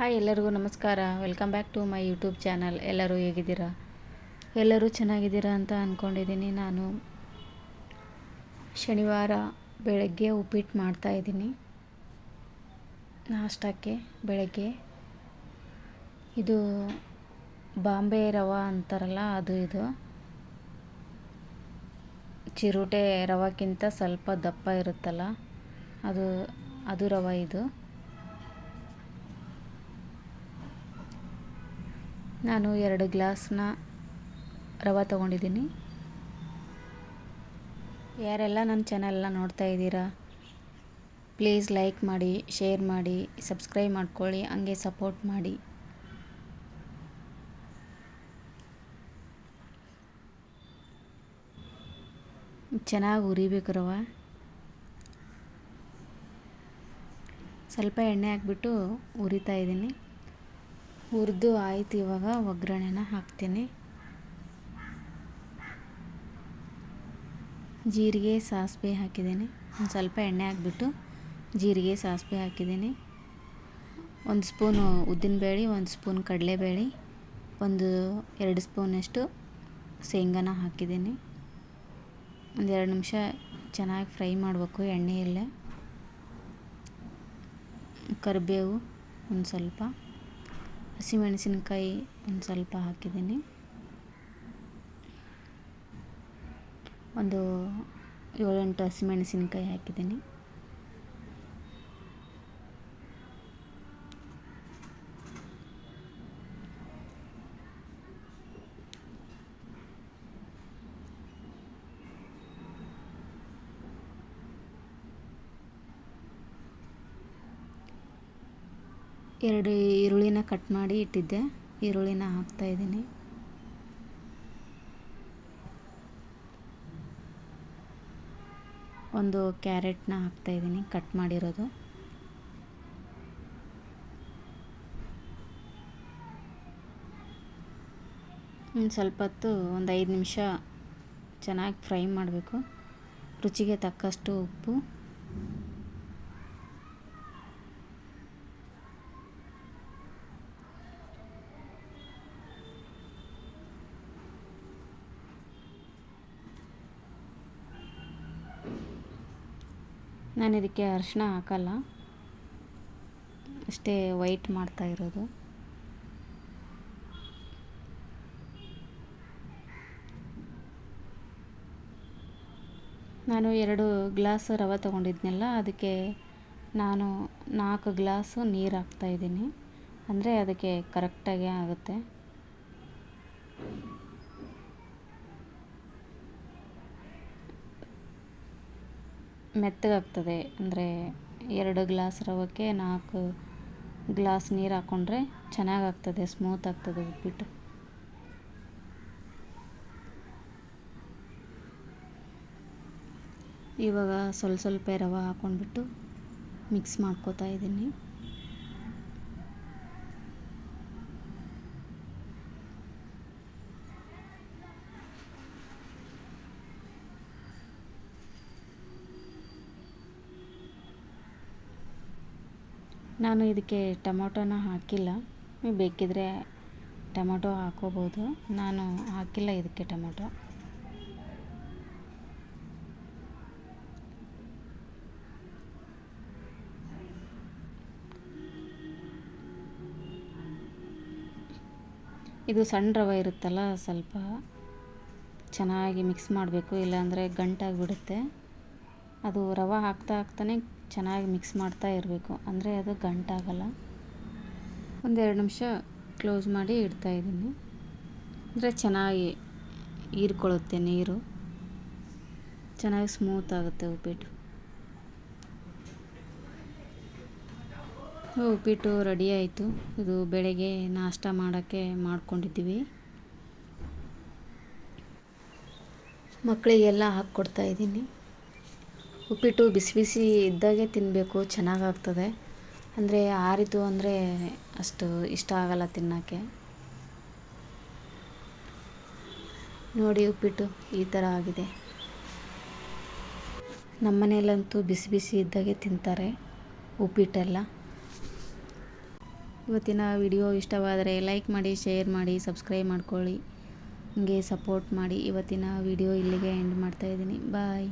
Hi ಎಲ್ಲರಿಗೂ ನಮಸ್ಕಾರ. Welcome back to my YouTube channel ಎಲ್ಲರೂ ಹೇಗಿದ್ದೀರಾ? ಎಲ್ಲರೂ ಚೆನ್ನಾಗಿದ್ದೀರಾ ಅಂತ ಅಂದ್ಕೊಂಡಿದ್ದೀನಿ ನಾನು. ಶನಿವಾರ ಬೆಳಗ್ಗೆ ಉಪ್ಪಿಟ್ಟು ಮಾಡ್ತಾಯಿದ್ದೀನಿ ನಾಷ್ಟಕ್ಕೆ ಬೆಳಗ್ಗೆ. ಇದು ಬಾಂಬೆ ರವೆ ಅಂತಾರಲ್ಲ, ಅದು ಇದು. ಚಿರೋಟೆ ರವಕ್ಕಿಂತ ಸ್ವಲ್ಪ ದಪ್ಪ ಇರುತ್ತಲ್ಲ, ಅದು ಅದು ರವೆ ಇದು. ನಾನು ಎರಡು ಗ್ಲಾಸ್ನ ರವೆ ತೊಗೊಂಡಿದ್ದೀನಿ. ಯಾರೆಲ್ಲ ನನ್ನ ಚಾನಲ್ನ ನೋಡ್ತಾ ಇದ್ದೀರಾ, ಪ್ಲೀಸ್ ಲೈಕ್ ಮಾಡಿ, ಶೇರ್ ಮಾಡಿ, ಸಬ್ಸ್ಕ್ರೈಬ್ ಮಾಡ್ಕೊಳ್ಳಿ, ಹಂಗೆ ಸಪೋರ್ಟ್ ಮಾಡಿ. ಚೆನ್ನಾಗಿ ಉರಿಬೇಕು ರವೆ. ಸ್ವಲ್ಪ ಎಣ್ಣೆ ಹಾಕ್ಬಿಟ್ಟು ಉರಿತಾ ಇದ್ದೀನಿ. ಹುರಿದು ಆಯ್ತು, ಇವಾಗ ಒಗ್ಗರಣೆನ ಹಾಕ್ತೀನಿ. ಜೀರಿಗೆ, ಸಾಸಿವೆ ಹಾಕಿದ್ದೀನಿ. ಒಂದು ಸ್ವಲ್ಪ ಎಣ್ಣೆ ಹಾಕ್ಬಿಟ್ಟು ಜೀರಿಗೆ, ಸಾಸಿವೆ ಹಾಕಿದ್ದೀನಿ. ಒಂದು ಸ್ಪೂನು ಉದ್ದಿನಬೇಳೆ, ಒಂದು ಸ್ಪೂನ್ ಕಡಲೆಬೇಳೆ, ಒಂದು ಎರಡು ಸ್ಪೂನಷ್ಟು ಶೇಂಗಾನ ಹಾಕಿದ್ದೀನಿ. ಒಂದು ಎರಡು ನಿಮಿಷ ಚೆನ್ನಾಗಿ ಫ್ರೈ ಮಾಡಬೇಕು ಎಣ್ಣೆಯಲ್ಲೇ. ಕರಿಬೇವು ಒಂದು ಸ್ವಲ್ಪ. ಹಸಿಮೆಣಸಿನ್ಕಾಯಿ ಒಂದು ಸ್ವಲ್ಪ ಹಾಕಿದ್ದೀನಿ. ಒಂದು ಏಳೆಂಟು ಹಸಿಮೆಣಸಿನಕಾಯಿ ಹಾಕಿದ್ದೀನಿ. ಎರಡು ಈರುಳ್ಳಿನ ಕಟ್ ಮಾಡಿ ಇಟ್ಟಿದ್ದೆ. ಈರುಳ್ಳಿನ ಹಾಕ್ತಾಯಿದ್ದೀನಿ ಒಂದು ಕ್ಯಾರೆಟ್ನ ಹಾಕ್ತಾಯಿದ್ದೀನಿ ಕಟ್ ಮಾಡಿರೋದು. ಸ್ವಲ್ಪ ಹೊತ್ತು ಒಂದು ಐದು ನಿಮಿಷ ಚೆನ್ನಾಗಿ ಫ್ರೈ ಮಾಡಬೇಕು. ರುಚಿಗೆ ತಕ್ಕಷ್ಟು ಉಪ್ಪು. ನಾನು ಇದಕ್ಕೆ ಅರಿಶಿಣ ಹಾಕಲ್ಲ. ಅಷ್ಟೇ ವೈಟ್ ಮಾಡ್ತಾ ಇರೋದು. ನಾನು ಎರಡು ಗ್ಲಾಸ್ ರವೆ ತೊಗೊಂಡಿದ್ನಲ್ಲ, ಅದಕ್ಕೆ ನಾನು ನಾಲ್ಕು ಗ್ಲಾಸು ನೀರು ಹಾಕ್ತಾಯಿದ್ದೀನಿ ಅಂದರೆ ಅದಕ್ಕೆ ಕರೆಕ್ಟಾಗೇ ಆಗುತ್ತೆ. ಮೆತ್ತಗಾಗ್ತದೆ. ಅಂದರೆ ಎರಡು ಗ್ಲಾಸ್ ರವಕ್ಕೆ ನಾಲ್ಕು ಗ್ಲಾಸ್ ನೀರು ಹಾಕ್ಕೊಂಡ್ರೆ ಚೆನ್ನಾಗಾಗ್ತದೆ ಸ್ಮೂತ್ ಆಗ್ತದೆ ಉಪ್ಪಿಟ್ಟು. ಇವಾಗ ಸ್ವಲ್ಪ ಸ್ವಲ್ಪ ರವೆ ಹಾಕ್ಕೊಂಡ್ಬಿಟ್ಟು ಮಿಕ್ಸ್ ಮಾಡ್ಕೋತಾ ಇದ್ದೀನಿ. ನಾನು ಇದಕ್ಕೆ ಟೊಮೊಟೊನ ಹಾಕಿಲ್ಲ. ನೀವು ಬೇಕಿದ್ದರೆ ಟೊಮೊಟೊ ಹಾಕ್ಕೋಬೋದು ನಾನು ಹಾಕಿಲ್ಲ ಇದಕ್ಕೆ ಟೊಮೊಟೊ. ಇದು ಸಣ್ಣ ರವೆ ಇರುತ್ತಲ್ಲ, ಸ್ವಲ್ಪ ಚೆನ್ನಾಗಿ ಮಿಕ್ಸ್ ಮಾಡಬೇಕು, ಇಲ್ಲಾಂದರೆ ಗಂಟಾಗಿಬಿಡುತ್ತೆ. ಅದು ರವೆ ಹಾಕ್ತಾ ಹಾಕ್ತಾನೆ ಚೆನ್ನಾಗಿ ಮಿಕ್ಸ್ ಮಾಡ್ತಾ ಇರಬೇಕು. ಅಂದರೆ ಅದು ಗಂಟಾಗಲ್ಲ. ಒಂದೆರಡು ನಿಮಿಷ ಕ್ಲೋಸ್ ಮಾಡಿ ಇಡ್ತಾಯಿದ್ದೀನಿ ಅಂದರೆ ಚೆನ್ನಾಗಿ ಹೀರ್ಕೊಳ್ಳುತ್ತೆ ನೀರು. ಚೆನ್ನಾಗಿ ಸ್ಮೂತ್ ಆಗುತ್ತೆ ಉಪ್ಪಿಟ್ಟು. ಉಪ್ಪಿಟ್ಟು ರೆಡಿ ಆಯಿತು. ಇದು ಬೆಳಗ್ಗೆ ನಾಷ್ಟ ಮಾಡೋಕ್ಕೆ ಮಾಡ್ಕೊಂಡಿದ್ದೀವಿ. ಮಕ್ಕಳಿಗೆಲ್ಲ ಹಾಕ್ಕೊಡ್ತಾ ಇದ್ದೀನಿ. ಉಪ್ಪಿಟ್ಟು ಬಿಸಿ ಬಿಸಿ ಇದ್ದಾಗೆ ತಿನ್ನಬೇಕು ಚೆನ್ನಾಗಾಗ್ತದೆ. ಅಂದರೆ ಆರಿತು ಅಂದರೆ ಅಷ್ಟು ಇಷ್ಟ ಆಗಲ್ಲ ತಿನ್ನೋಕ್ಕೆ. ನೋಡಿ ಉಪ್ಪಿಟ್ಟು ಈ ಥರ ಆಗಿದೆ. ನಮ್ಮ ಮನೆಯಲ್ಲಂತೂ ಬಿಸಿ ಬಿಸಿ ಇದ್ದಾಗೆ ತಿಂತಾರೆ ಉಪ್ಪಿಟ್ಟೆಲ್ಲ. ಇವತ್ತಿನ ವಿಡಿಯೋ ಇಷ್ಟವಾದರೆ ಲೈಕ್ ಮಾಡಿ, ಶೇರ್ ಮಾಡಿ, ಸಬ್ಸ್ಕ್ರೈಬ್ ಮಾಡ್ಕೊಳ್ಳಿ. ಹಿಂಗೆ ಸಪೋರ್ಟ್ ಮಾಡಿ ಇವತ್ತಿನ ವಿಡಿಯೋ ಇಲ್ಲಿಗೆ ಎಂಡ್ ಮಾಡ್ತಾಯಿದ್ದೀನಿ ಬಾಯ್.